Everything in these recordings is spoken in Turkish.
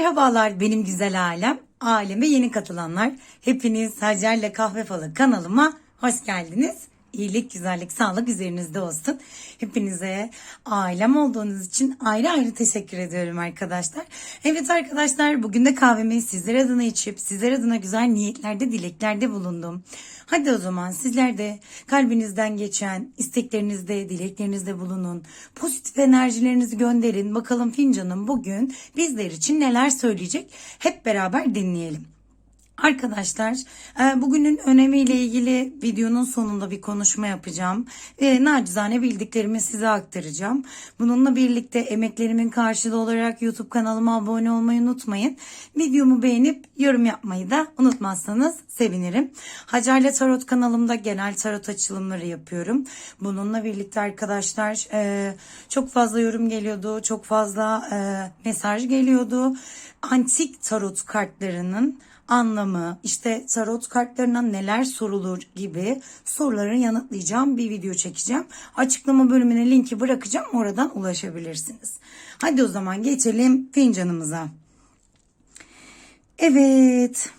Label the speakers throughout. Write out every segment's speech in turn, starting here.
Speaker 1: Merhabalar benim güzel alem, aleme yeni katılanlar. Hepiniz Hacer'le Kahve Falı kanalıma hoş geldiniz. İyilik, güzellik, sağlık üzerinizde olsun. Hepinize ailem olduğunuz için ayrı ayrı teşekkür ediyorum arkadaşlar. Evet arkadaşlar bugün de kahvemi sizler adına içip sizler adına güzel niyetlerde, dileklerde bulundum. Hadi o zaman sizler de kalbinizden geçen isteklerinizde, dileklerinizde bulunun. Pozitif enerjilerinizi gönderin. Bakalım fincanım bugün bizler için neler söyleyecek? Hep beraber dinleyelim. Arkadaşlar e, bugünün önemiyle ilgili videonun sonunda bir konuşma yapacağım. E, nacizane bildiklerimi size aktaracağım. Bununla birlikte emeklerimin karşılığı olarak YouTube kanalıma abone olmayı unutmayın. Videomu beğenip yorum yapmayı da unutmazsanız sevinirim. Hacer'le Tarot kanalımda genel tarot açılımları yapıyorum. Bununla birlikte arkadaşlar e, çok fazla yorum geliyordu. Çok fazla e, mesaj geliyordu. Antik tarot kartlarının anlamı, işte tarot kartlarına neler sorulur gibi soruları yanıtlayacağım bir video çekeceğim. Açıklama bölümüne linki bırakacağım. Oradan ulaşabilirsiniz. Hadi o zaman geçelim fincanımıza. Evet.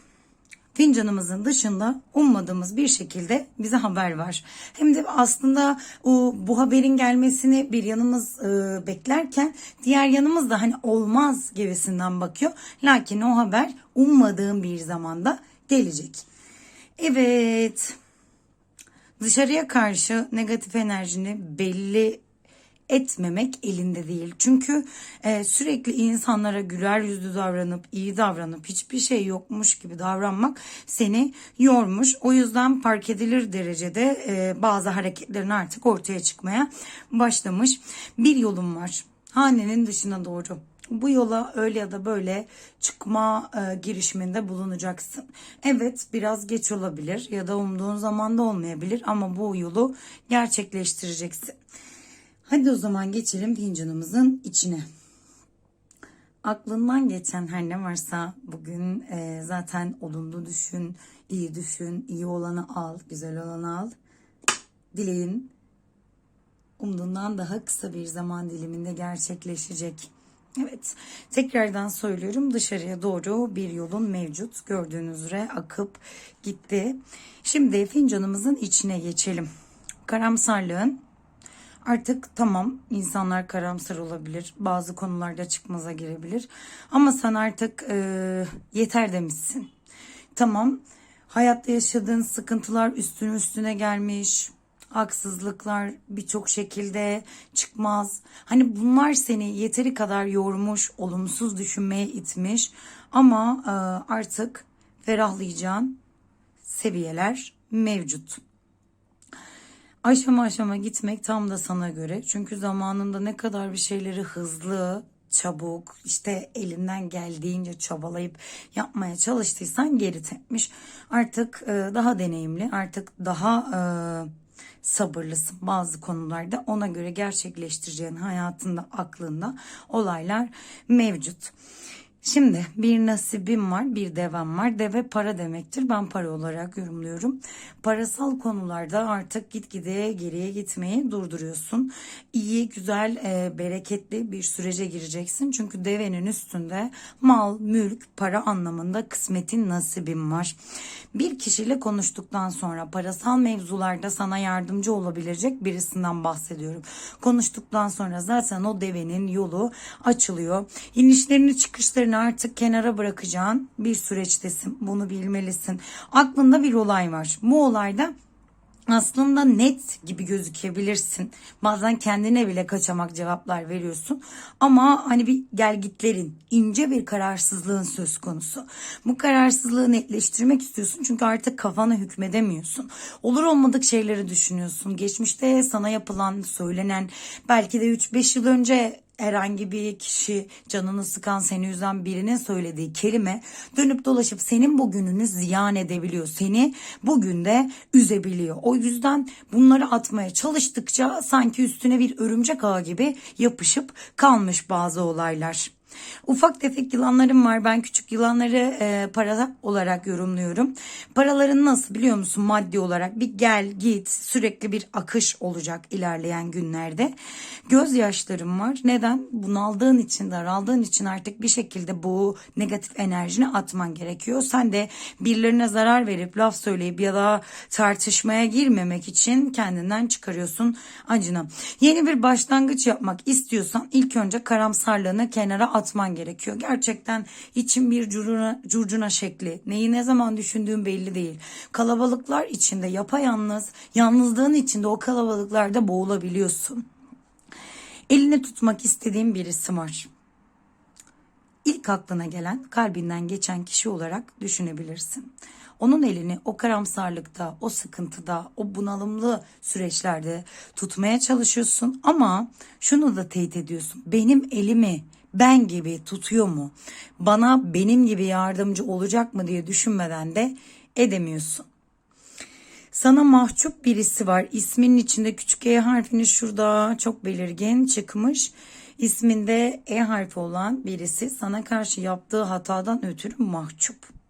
Speaker 1: Fincanımızın dışında ummadığımız bir şekilde bize haber var. Hem de aslında o bu haberin gelmesini bir yanımız e, beklerken diğer yanımız da hani olmaz gibisinden bakıyor. Lakin o haber ummadığım bir zamanda gelecek. Evet. Dışarıya karşı negatif enerjini belli etmemek elinde değil. Çünkü e, sürekli insanlara güler yüzlü davranıp iyi davranıp hiçbir şey yokmuş gibi davranmak seni yormuş. O yüzden fark edilir derecede e, bazı hareketlerin artık ortaya çıkmaya başlamış. Bir yolum var. Hanenin dışına doğru bu yola öyle ya da böyle çıkma e, girişiminde bulunacaksın. Evet biraz geç olabilir ya da umduğun zamanda olmayabilir ama bu yolu gerçekleştireceksin. Hadi o zaman geçelim fincanımızın içine. Aklından geçen her ne varsa bugün e, zaten olumlu düşün, iyi düşün, iyi olanı al, güzel olanı al. Dileğin umduğundan daha kısa bir zaman diliminde gerçekleşecek. Evet tekrardan söylüyorum dışarıya doğru bir yolun mevcut gördüğünüz üzere akıp gitti. Şimdi fincanımızın içine geçelim. Karamsarlığın Artık tamam insanlar karamsar olabilir. Bazı konularda çıkmaza girebilir. Ama sen artık e, yeter demişsin. Tamam hayatta yaşadığın sıkıntılar üstüne üstüne gelmiş. Haksızlıklar birçok şekilde çıkmaz. Hani bunlar seni yeteri kadar yormuş, olumsuz düşünmeye itmiş. Ama e, artık ferahlayacağın seviyeler mevcut aşama aşama gitmek tam da sana göre. Çünkü zamanında ne kadar bir şeyleri hızlı, çabuk, işte elinden geldiğince çabalayıp yapmaya çalıştıysan geri tepmiş. Artık e, daha deneyimli, artık daha e, sabırlısın bazı konularda. Ona göre gerçekleştireceğin hayatında, aklında olaylar mevcut. Şimdi bir nasibim var, bir devem var. Deve para demektir. Ben para olarak yorumluyorum. Parasal konularda artık gitgide geriye gitmeyi durduruyorsun. İyi, güzel, e, bereketli bir sürece gireceksin. Çünkü devenin üstünde mal, mülk, para anlamında kısmetin nasibim var. Bir kişiyle konuştuktan sonra parasal mevzularda sana yardımcı olabilecek birisinden bahsediyorum. Konuştuktan sonra zaten o devenin yolu açılıyor. İnişlerini çıkışlarını hayallerini artık kenara bırakacağın bir süreçtesin. Bunu bilmelisin. Aklında bir olay var. Bu olayda aslında net gibi gözükebilirsin. Bazen kendine bile kaçamak cevaplar veriyorsun. Ama hani bir gelgitlerin, ince bir kararsızlığın söz konusu. Bu kararsızlığı netleştirmek istiyorsun çünkü artık kafana hükmedemiyorsun. Olur olmadık şeyleri düşünüyorsun. Geçmişte sana yapılan, söylenen belki de 3-5 yıl önce herhangi bir kişi canını sıkan seni üzen birinin söylediği kelime dönüp dolaşıp senin bugününü ziyan edebiliyor. Seni bugün de üzebiliyor. O yüzden bunları atmaya çalıştıkça sanki üstüne bir örümcek ağı gibi yapışıp kalmış bazı olaylar. Ufak tefek yılanlarım var. Ben küçük yılanları e, para olarak yorumluyorum. Paraların nasıl biliyor musun maddi olarak bir gel git sürekli bir akış olacak ilerleyen günlerde. Gözyaşlarım var. Neden? Bunaldığın için daraldığın için artık bir şekilde bu negatif enerjini atman gerekiyor. Sen de birilerine zarar verip laf söyleyip ya da tartışmaya girmemek için kendinden çıkarıyorsun acını. Yeni bir başlangıç yapmak istiyorsan ilk önce karamsarlığını kenara atman gerekiyor. Gerçekten için bir curuna, curcuna şekli. Neyi ne zaman düşündüğün belli değil. Kalabalıklar içinde yapayalnız, yalnızlığın içinde o kalabalıklarda boğulabiliyorsun. Elini tutmak istediğin birisi var. İlk aklına gelen kalbinden geçen kişi olarak düşünebilirsin. Onun elini o karamsarlıkta, o sıkıntıda, o bunalımlı süreçlerde tutmaya çalışıyorsun ama şunu da teyit ediyorsun. Benim elimi ben gibi tutuyor mu? Bana benim gibi yardımcı olacak mı diye düşünmeden de edemiyorsun. Sana mahcup birisi var. İsminin içinde küçük E harfini şurada çok belirgin çıkmış. İsminde E harfi olan birisi sana karşı yaptığı hatadan ötürü mahcup.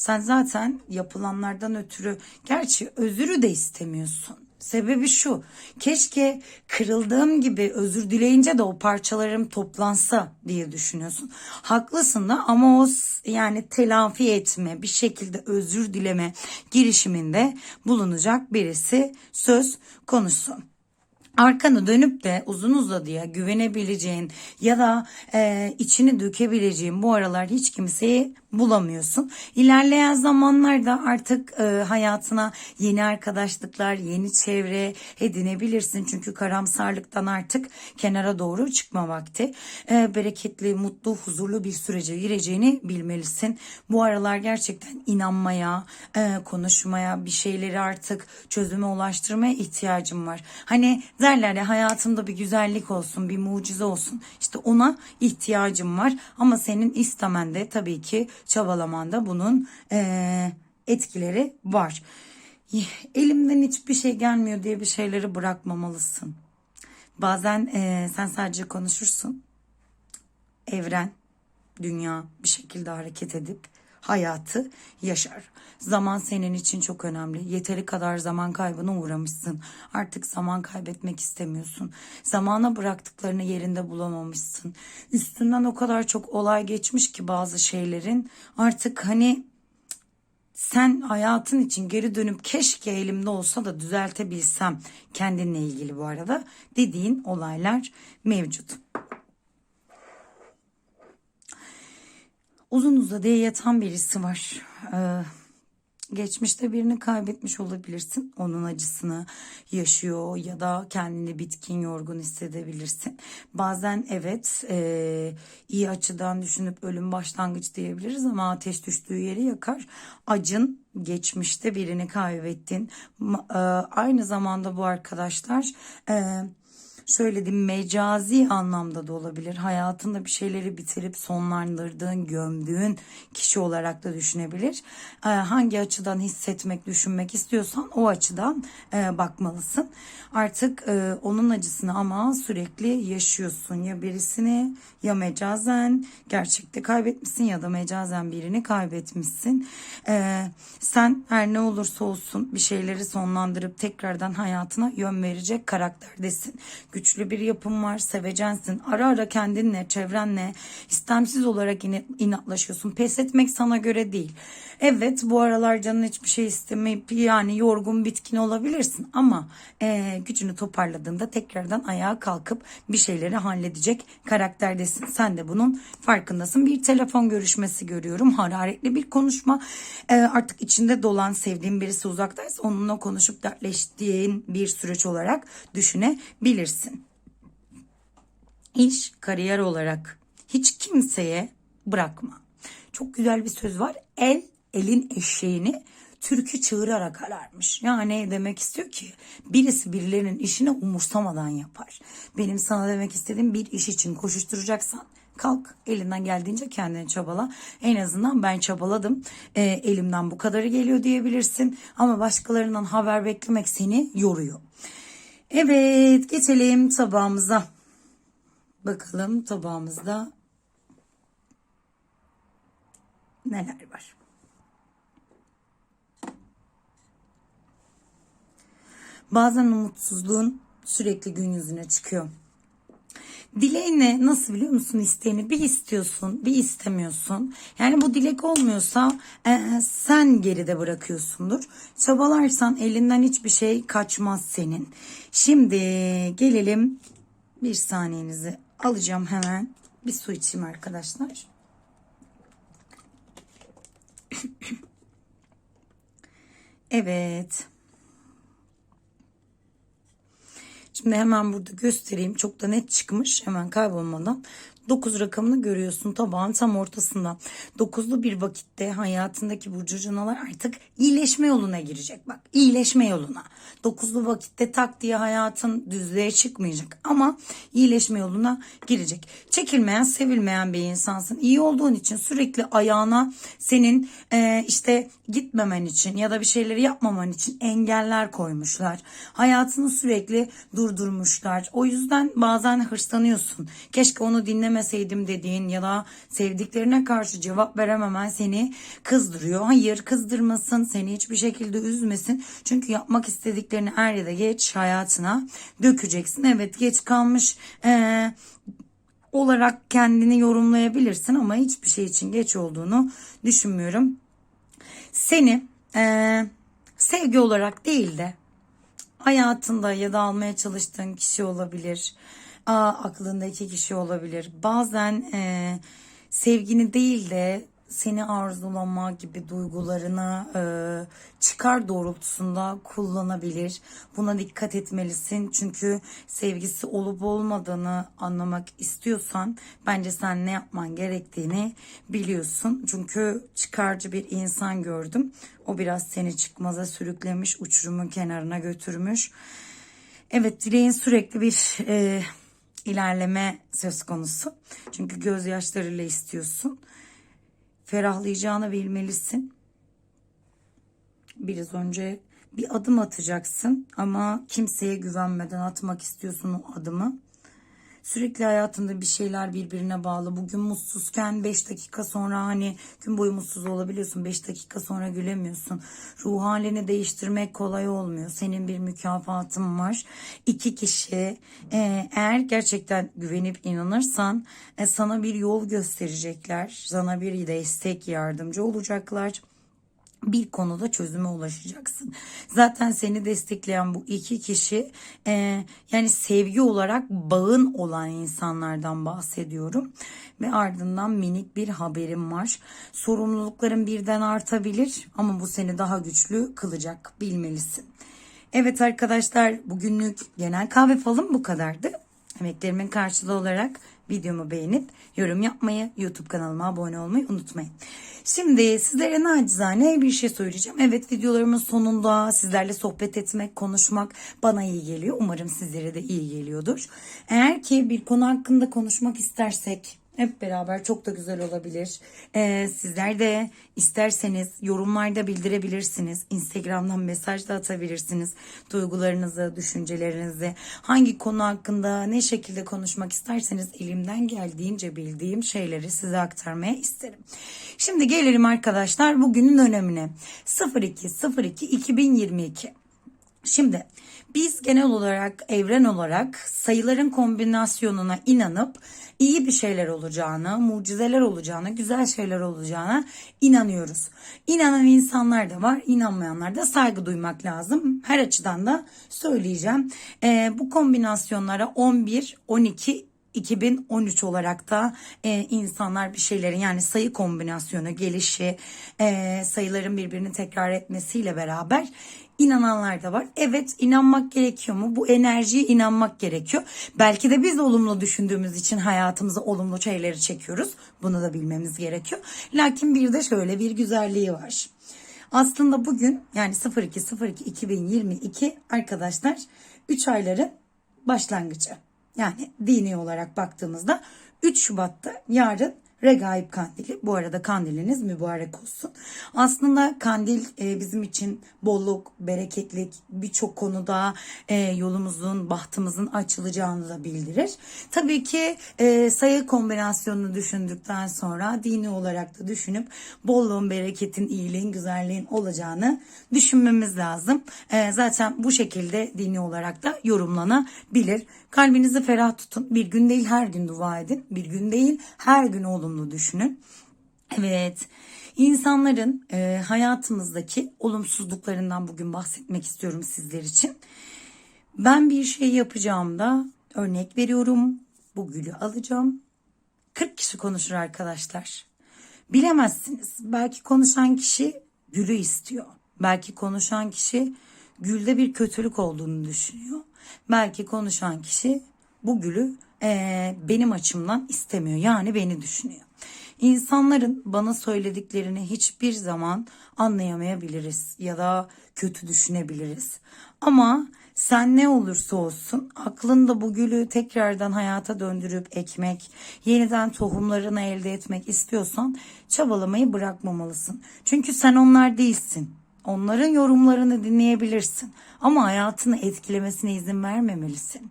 Speaker 1: Sen zaten yapılanlardan ötürü gerçi özürü de istemiyorsun. Sebebi şu. Keşke kırıldığım gibi özür dileyince de o parçalarım toplansa diye düşünüyorsun. Haklısın da ama o yani telafi etme, bir şekilde özür dileme girişiminde bulunacak birisi söz konusu arkanı dönüp de uzun uzadıya güvenebileceğin ya da e, içini dökebileceğin bu aralar hiç kimseyi bulamıyorsun. İlerleyen zamanlarda artık e, hayatına yeni arkadaşlıklar, yeni çevre edinebilirsin. Çünkü karamsarlıktan artık kenara doğru çıkma vakti. E, bereketli, mutlu, huzurlu bir sürece gireceğini bilmelisin. Bu aralar gerçekten inanmaya, e, konuşmaya, bir şeyleri artık çözüme ulaştırmaya ihtiyacım var. Hani derler ya hayatımda bir güzellik olsun, bir mucize olsun. İşte ona ihtiyacım var. Ama senin istemen de tabii ki çabalamanda bunun e, etkileri var. Elimden hiçbir şey gelmiyor diye bir şeyleri bırakmamalısın. Bazen e, sen sadece konuşursun. Evren, dünya bir şekilde hareket edip hayatı yaşar. Zaman senin için çok önemli. Yeteri kadar zaman kaybına uğramışsın. Artık zaman kaybetmek istemiyorsun. Zamana bıraktıklarını yerinde bulamamışsın. Üstünden o kadar çok olay geçmiş ki bazı şeylerin artık hani sen hayatın için geri dönüp keşke elimde olsa da düzeltebilsem kendinle ilgili bu arada dediğin olaylar mevcut. Uzun uzadıya yatan birisi var. Ee, geçmişte birini kaybetmiş olabilirsin. Onun acısını yaşıyor ya da kendini bitkin, yorgun hissedebilirsin. Bazen evet e, iyi açıdan düşünüp ölüm başlangıç diyebiliriz ama ateş düştüğü yeri yakar. Acın geçmişte birini kaybettin. E, aynı zamanda bu arkadaşlar... E, şöyle diyeyim mecazi anlamda da olabilir. Hayatında bir şeyleri bitirip sonlandırdığın, gömdüğün kişi olarak da düşünebilir. Ee, hangi açıdan hissetmek, düşünmek istiyorsan o açıdan e, bakmalısın. Artık e, onun acısını ama sürekli yaşıyorsun. Ya birisini ya mecazen gerçekte kaybetmişsin ya da mecazen birini kaybetmişsin. Ee, sen her ne olursa olsun bir şeyleri sonlandırıp tekrardan hayatına yön verecek karakterdesin. Güçlü bir yapın var, sevecensin. Ara ara kendinle, çevrenle istemsiz olarak inatlaşıyorsun. Pes etmek sana göre değil. Evet bu aralar canın hiçbir şey istemeyip yani yorgun bitkin olabilirsin ama e, gücünü toparladığında tekrardan ayağa kalkıp bir şeyleri halledecek karakterdesin. Sen de bunun farkındasın. Bir telefon görüşmesi görüyorum. Hararetli bir konuşma. E, artık içinde dolan sevdiğin birisi uzaktaysa onunla konuşup dertleştiğin bir süreç olarak düşünebilirsin. İş, kariyer olarak hiç kimseye bırakma. Çok güzel bir söz var. El elin eşeğini türkü çığırarak ararmış. Yani demek istiyor ki birisi birilerinin işini umursamadan yapar. Benim sana demek istediğim bir iş için koşuşturacaksan kalk elinden geldiğince kendini çabala. En azından ben çabaladım. E, elimden bu kadarı geliyor diyebilirsin. Ama başkalarından haber beklemek seni yoruyor. Evet geçelim tabağımıza. Bakalım tabağımızda neler var? Bazen umutsuzluğun sürekli gün yüzüne çıkıyor. Dileğini nasıl biliyor musun isteğini bir istiyorsun bir istemiyorsun. Yani bu dilek olmuyorsa e, sen geride bırakıyorsundur. Çabalarsan elinden hiçbir şey kaçmaz senin. Şimdi gelelim bir saniyenizi alacağım hemen. Bir su içeyim arkadaşlar. Evet. Şimdi hemen burada göstereyim. Çok da net çıkmış. Hemen kaybolmadan. 9 rakamını görüyorsun tabağın tam ortasında. 9'lu bir vakitte hayatındaki burcucunalar artık iyileşme yoluna girecek. Bak iyileşme yoluna. 9'lu vakitte tak diye hayatın düzlüğe çıkmayacak ama iyileşme yoluna girecek. Çekilmeyen, sevilmeyen bir insansın. İyi olduğun için sürekli ayağına senin e, işte gitmemen için ya da bir şeyleri yapmaman için engeller koymuşlar. Hayatını sürekli durdurmuşlar. O yüzden bazen hırslanıyorsun. Keşke onu dinlemeseydim dediğin ya da sevdiklerine karşı cevap verememen seni kızdırıyor. Hayır kızdırmasın seni hiçbir şekilde üzmesin. Çünkü yapmak istediklerini er ya da geç hayatına dökeceksin. Evet geç kalmış ee, olarak kendini yorumlayabilirsin ama hiçbir şey için geç olduğunu düşünmüyorum. Seni ee, sevgi olarak değil de hayatında ya da almaya çalıştığın kişi olabilir. Aa, aklındaki kişi olabilir. Bazen e, sevgini değil de seni arzulama gibi duygularını e, çıkar doğrultusunda kullanabilir. Buna dikkat etmelisin. Çünkü sevgisi olup olmadığını anlamak istiyorsan bence sen ne yapman gerektiğini biliyorsun. Çünkü çıkarcı bir insan gördüm. O biraz seni çıkmaza sürüklemiş, uçurumun kenarına götürmüş. Evet dileğin sürekli bir e, ilerleme söz konusu. Çünkü gözyaşlarıyla istiyorsun ferahlayacağını bilmelisin. Biraz önce bir adım atacaksın ama kimseye güvenmeden atmak istiyorsun o adımı. Sürekli hayatında bir şeyler birbirine bağlı. Bugün mutsuzken 5 dakika sonra hani gün boyu mutsuz olabiliyorsun. 5 dakika sonra gülemiyorsun. Ruh halini değiştirmek kolay olmuyor. Senin bir mükafatın var. İki kişi e, eğer gerçekten güvenip inanırsan e, sana bir yol gösterecekler. Sana bir destek yardımcı olacaklar bir konuda çözüme ulaşacaksın. Zaten seni destekleyen bu iki kişi e, yani sevgi olarak bağın olan insanlardan bahsediyorum. Ve ardından minik bir haberim var. Sorumlulukların birden artabilir ama bu seni daha güçlü kılacak bilmelisin. Evet arkadaşlar bugünlük genel kahve falım bu kadardı. Emeklerimin karşılığı olarak videomu beğenip yorum yapmayı, YouTube kanalıma abone olmayı unutmayın. Şimdi sizlere nacizane bir şey söyleyeceğim. Evet videolarımın sonunda sizlerle sohbet etmek, konuşmak bana iyi geliyor. Umarım sizlere de iyi geliyordur. Eğer ki bir konu hakkında konuşmak istersek hep beraber çok da güzel olabilir. Ee, sizler de isterseniz yorumlarda bildirebilirsiniz. Instagram'dan mesaj da atabilirsiniz. Duygularınızı, düşüncelerinizi, hangi konu hakkında ne şekilde konuşmak isterseniz elimden geldiğince bildiğim şeyleri size aktarmaya isterim. Şimdi gelelim arkadaşlar bugünün önemine. 02 02 2022. Şimdi biz genel olarak evren olarak sayıların kombinasyonuna inanıp iyi bir şeyler olacağını, mucizeler olacağını, güzel şeyler olacağına inanıyoruz. İnanan insanlar da var, inanmayanlar da saygı duymak lazım. Her açıdan da söyleyeceğim. Ee, bu kombinasyonlara 11, 12, 2013 olarak da e, insanlar bir şeylerin yani sayı kombinasyonu gelişi e, sayıların birbirini tekrar etmesiyle beraber inananlar da var. Evet inanmak gerekiyor mu? Bu enerjiye inanmak gerekiyor. Belki de biz olumlu düşündüğümüz için hayatımıza olumlu şeyleri çekiyoruz. Bunu da bilmemiz gerekiyor. Lakin bir de şöyle bir güzelliği var. Aslında bugün yani 02.02.2022 arkadaşlar 3 ayların başlangıcı. Yani dini olarak baktığımızda 3 Şubat'ta yarın Regaib kandili. Bu arada kandiliniz mübarek olsun. Aslında kandil e, bizim için bolluk, bereketlik birçok konuda e, yolumuzun, bahtımızın açılacağını da bildirir. Tabii ki e, sayı kombinasyonunu düşündükten sonra dini olarak da düşünüp bolluğun, bereketin, iyiliğin, güzelliğin olacağını düşünmemiz lazım. E, zaten bu şekilde dini olarak da yorumlanabilir. Kalbinizi ferah tutun. Bir gün değil her gün dua edin. Bir gün değil her gün olumlu düşünün. Evet. İnsanların e, hayatımızdaki olumsuzluklarından bugün bahsetmek istiyorum sizler için. Ben bir şey yapacağımda örnek veriyorum. Bu gülü alacağım. 40 kişi konuşur arkadaşlar. Bilemezsiniz. Belki konuşan kişi gülü istiyor. Belki konuşan kişi gülde bir kötülük olduğunu düşünüyor. Belki konuşan kişi bu gülü eee, benim açımdan istemiyor. Yani beni düşünüyor. İnsanların bana söylediklerini hiçbir zaman anlayamayabiliriz ya da kötü düşünebiliriz. Ama sen ne olursa olsun aklında bu gülü tekrardan hayata döndürüp ekmek, yeniden tohumlarını elde etmek istiyorsan çabalamayı bırakmamalısın. Çünkü sen onlar değilsin. Onların yorumlarını dinleyebilirsin ama hayatını etkilemesine izin vermemelisin.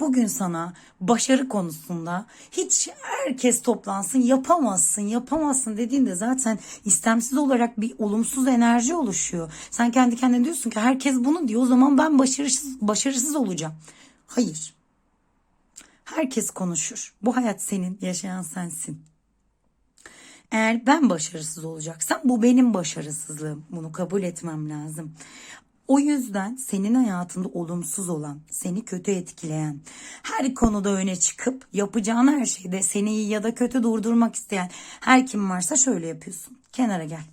Speaker 1: Bugün sana başarı konusunda hiç herkes toplansın yapamazsın yapamazsın dediğinde zaten istemsiz olarak bir olumsuz enerji oluşuyor. Sen kendi kendine diyorsun ki herkes bunu diyor o zaman ben başarısız, başarısız olacağım. Hayır. Herkes konuşur. Bu hayat senin, yaşayan sensin. Eğer ben başarısız olacaksam bu benim başarısızlığım. Bunu kabul etmem lazım. O yüzden senin hayatında olumsuz olan, seni kötü etkileyen, her konuda öne çıkıp yapacağın her şeyde seni iyi ya da kötü durdurmak isteyen her kim varsa şöyle yapıyorsun. Kenara gel.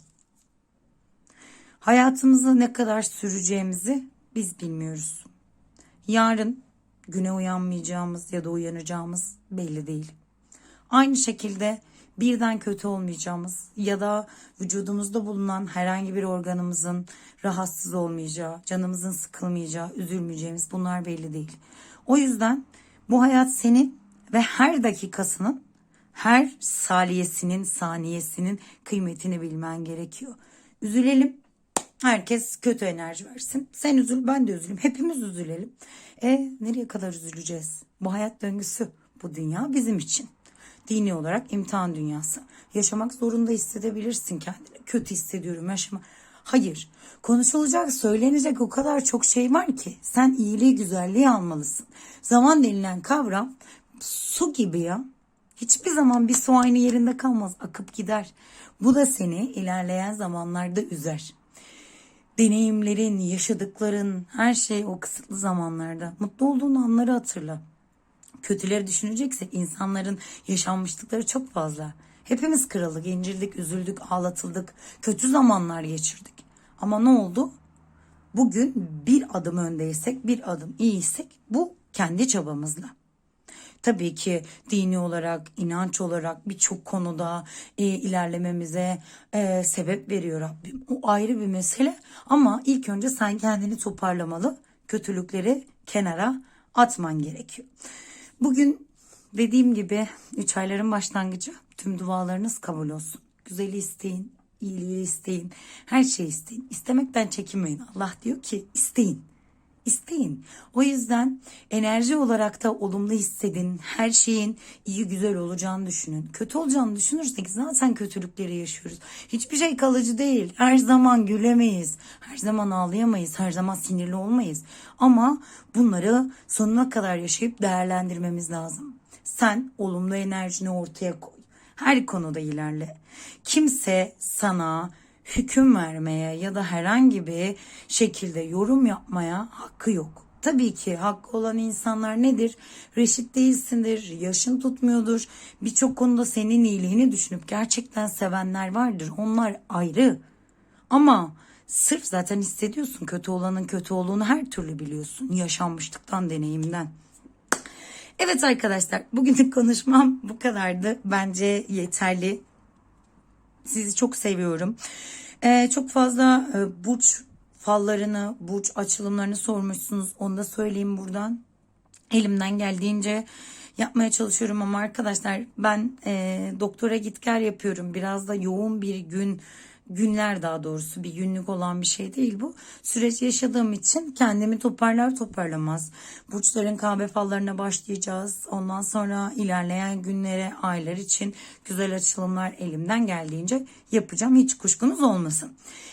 Speaker 1: Hayatımızı ne kadar süreceğimizi biz bilmiyoruz. Yarın güne uyanmayacağımız ya da uyanacağımız belli değil. Aynı şekilde birden kötü olmayacağımız ya da vücudumuzda bulunan herhangi bir organımızın rahatsız olmayacağı, canımızın sıkılmayacağı, üzülmeyeceğimiz bunlar belli değil. O yüzden bu hayat senin ve her dakikasının, her saliyesinin, saniyesinin kıymetini bilmen gerekiyor. Üzülelim. Herkes kötü enerji versin. Sen üzül, ben de üzüleyim. Hepimiz üzülelim. E nereye kadar üzüleceğiz? Bu hayat döngüsü. Bu dünya bizim için dini olarak imtihan dünyası. Yaşamak zorunda hissedebilirsin kendini. Kötü hissediyorum yaşama. Hayır. Konuşulacak, söylenecek o kadar çok şey var ki sen iyiliği, güzelliği almalısın. Zaman denilen kavram su gibi ya. Hiçbir zaman bir su aynı yerinde kalmaz, akıp gider. Bu da seni ilerleyen zamanlarda üzer. Deneyimlerin, yaşadıkların, her şey o kısıtlı zamanlarda. Mutlu olduğun anları hatırla kötüleri düşüneceksek insanların yaşanmışlıkları çok fazla. Hepimiz kırıldık, incildik, üzüldük, ağlatıldık, kötü zamanlar geçirdik. Ama ne oldu? Bugün bir adım öndeysek, bir adım iyiysek bu kendi çabamızla. Tabii ki dini olarak, inanç olarak birçok konuda e, ilerlememize e, sebep veriyor Rabbim. O ayrı bir mesele ama ilk önce sen kendini toparlamalı, kötülükleri kenara atman gerekiyor. Bugün dediğim gibi 3 ayların başlangıcı tüm dualarınız kabul olsun. Güzeli isteyin, iyiliği isteyin, her şeyi isteyin. İstemekten çekinmeyin. Allah diyor ki isteyin. İsteyin. O yüzden enerji olarak da olumlu hissedin. Her şeyin iyi güzel olacağını düşünün. Kötü olacağını düşünürsek zaten kötülükleri yaşıyoruz. Hiçbir şey kalıcı değil. Her zaman gülemeyiz. Her zaman ağlayamayız. Her zaman sinirli olmayız. Ama bunları sonuna kadar yaşayıp değerlendirmemiz lazım. Sen olumlu enerjini ortaya koy. Her konuda ilerle. Kimse sana hüküm vermeye ya da herhangi bir şekilde yorum yapmaya hakkı yok. Tabii ki hakkı olan insanlar nedir? Reşit değilsindir, yaşın tutmuyordur. Birçok konuda senin iyiliğini düşünüp gerçekten sevenler vardır. Onlar ayrı. Ama sırf zaten hissediyorsun kötü olanın kötü olduğunu her türlü biliyorsun. Yaşanmışlıktan, deneyimden. Evet arkadaşlar bugünlük konuşmam bu kadardı. Bence yeterli. Sizi çok seviyorum. Ee, çok fazla e, burç fallarını, burç açılımlarını sormuşsunuz. Onu da söyleyeyim buradan. Elimden geldiğince yapmaya çalışıyorum ama arkadaşlar ben e, doktora git gel yapıyorum. Biraz da yoğun bir gün günler daha doğrusu bir günlük olan bir şey değil bu. Süreç yaşadığım için kendimi toparlar toparlamaz. Burçların kahve fallarına başlayacağız. Ondan sonra ilerleyen günlere, aylar için güzel açılımlar elimden geldiğince yapacağım. Hiç kuşkunuz olmasın.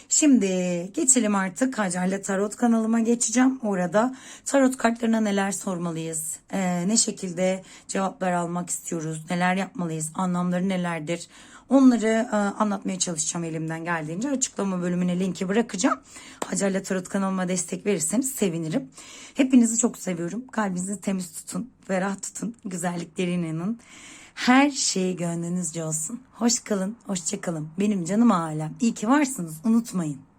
Speaker 1: Şimdi geçelim artık Hacer'le Tarot kanalıma geçeceğim. Orada tarot kartlarına neler sormalıyız? Ee, ne şekilde cevaplar almak istiyoruz? Neler yapmalıyız? Anlamları nelerdir? Onları e, anlatmaya çalışacağım elimden geldiğince. Açıklama bölümüne linki bırakacağım. Hacer'le Tarot kanalıma destek verirseniz sevinirim. Hepinizi çok seviyorum. Kalbinizi temiz tutun, ferah tutun, güzelliklerine inanın. Her şey gönlünüzce olsun. Hoş kalın, hoşça kalın. Benim canım alem. İyi ki varsınız. Unutmayın.